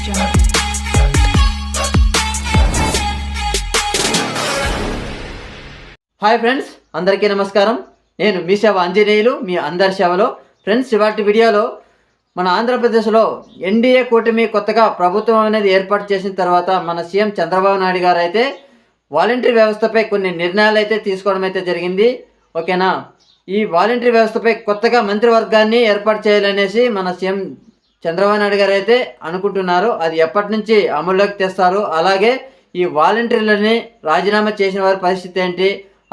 Hi friends అందరికీ నమస్కారం. నేను మీ సేవ ఆంజనేయులు మీ అందరి సేవలో. ఫ్రెండ్స్ ఇవాటి వీడియోలో మన ఆంధ్రప్రదేశ్లో ఎన్డీఏ కూటమి కొత్తగా ప్రభుత్వం అనేది ఏర్పాటు చేసిన తర్వాత మన సీఎం చంద్రబాబు నాయుడు గారు అయితే వాలంటరీ వ్యవస్థపై కొన్ని నిర్ణయాలు అయితే తీసుకోవడం అయితే జరిగింది. ఓకేనా? ఈ వాలంటరీ వ్యవస్థపై కొత్తగా మంత్రివర్గాన్ని ఏర్పాటు చేయాలనేసి మన సీఎం చంద్రబాబు నాయుడు గారు అయితే అనుకుంటున్నారు అది ఎప్పటి నుంచి అమల్లోకి తెస్తారు అలాగే ఈ వాలంటీర్లని రాజీనామా చేసిన వారి పరిస్థితి ఏంటి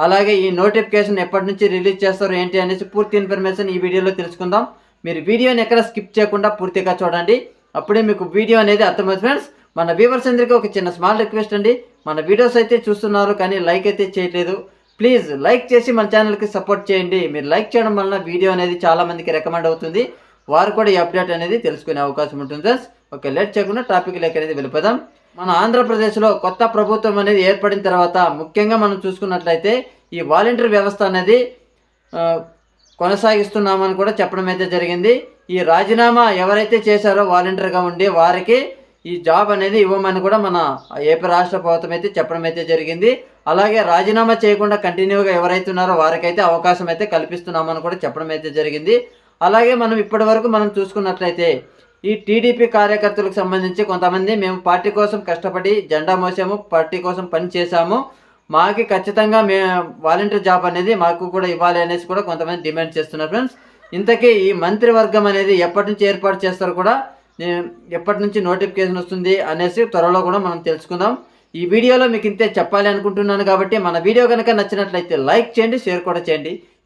అలాగే ఈ నోటిఫికేషన్ ఎప్పటి నుంచి రిలీజ్ చేస్తారు ఏంటి అనేసి పూర్తి ఇన్ఫర్మేషన్ ఈ వీడియోలో తెలుసుకుందాం. మీరు వీడియోని ఎక్కడ స్కిప్ చేయకుండా పూర్తిగా చూడండి. అప్పుడే మీకు వీడియో అనేది అర్థమవుతుంది ఫ్రెండ్స్. మన వ్యూవర్స్ అందరికీ ఒక చిన్న స్మాల్ రిక్వెస్ట్ అండి. మన వీడియోస్ అయితే చూస్తున్నారు కానీ లైక్ అయితే చేయట్లేదు. ప్లీజ్ లైక్ చేసి మన ఛానల్కి సపోర్ట్ చేయండి. మీరు లైక్ చేయడం వలన వీడియో అనేది చాలామందికి రికమెండ్ అవుతుంది. వారు కూడా ఈ అప్డేట్ అనేది తెలుసుకునే అవకాశం ఉంటుంది ఫ్రెండ్స్ ఓకే లేట్ చేయకుండా టాపిక్ లెక్క అనేది వెళ్ళిపోదాం. మన ఆంధ్రప్రదేశ్లో కొత్త ప్రభుత్వం అనేది ఏర్పడిన తర్వాత ముఖ్యంగా మనం చూసుకున్నట్లయితే ఈ వాలంటీర్ వ్యవస్థ అనేది కొనసాగిస్తున్నామని కూడా చెప్పడం అయితే జరిగింది. ఈ రాజీనామా ఎవరైతే చేశారో వాలంటీర్గా ఉండి వారికి ఈ జాబ్ అనేది ఇవ్వమని కూడా మన ఏపీ రాష్ట్ర ప్రభుత్వం అయితే చెప్పడం అయితే జరిగింది. అలాగే రాజీనామా చేయకుండా కంటిన్యూగా ఎవరైతే ఉన్నారో వారికైతే అవకాశం అయితే కల్పిస్తున్నామని కూడా చెప్పడం అయితే జరిగింది. అలాగే మనం ఇప్పటివరకు మనం చూసుకున్నట్లయితే ఈ టీడీపీ కార్యకర్తలకు సంబంధించి కొంతమంది మేము పార్టీ కోసం కష్టపడి జెండా మోసాము పార్టీ కోసం పని చేశాము. మాకి ఖచ్చితంగా మే వాలంటీర్ జాబ్ అనేది మాకు కూడా ఇవ్వాలి అనేసి కూడా కొంతమంది డిమాండ్ చేస్తున్నారు ఫ్రెండ్స్. ఇంతకీ ఈ మంత్రివర్గం అనేది ఎప్పటి నుంచి ఏర్పాటు చేస్తారో కూడా నేను ఎప్పటి నుంచి నోటిఫికేషన్ వస్తుంది అనేసి త్వరలో కూడా మనం తెలుసుకుందాం. ఈ వీడియోలో మీకు ఇంతే చెప్పాలి అనుకుంటున్నాను కాబట్టి మన వీడియో కనుక నచ్చినట్లయితే లైక్ చేయండి షేర్ కూడా చేయండి.